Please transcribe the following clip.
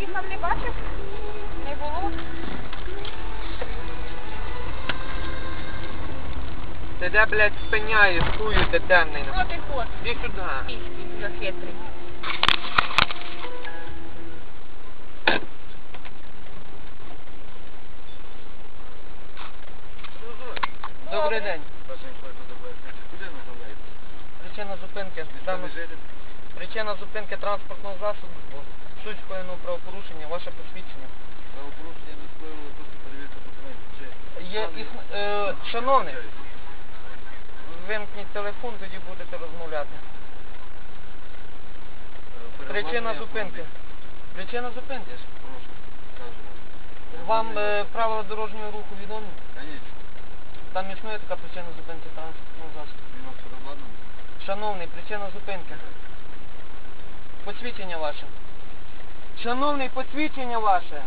Вікна не бачив? Не було? Ти де, блядь, спиняєш, хую ти темний. Хто ти ход? Іди сюди. Дуже хитрий. Добрий день. Причина зупинки. Причина зупинки транспортного засобу. Суть скоєного правопорушення, ваше посвідчення. Правопорушення не скоїли, просто перевірка документів. Чи Є Пане- іс... е, шановний, вимкніть телефон, тоді будете розмовляти. Е, Причина зупинки. автомобіля. Причина зупинки. Я ж прошу, кажу вам. Вам е, правила дорожнього руху відомі? Конечно. Там існує така причина зупинки транспортного засобу. Він переобладнаний? Шановний, причина зупинки. Посвідчення ваше. Шановний, посвідчення ваше.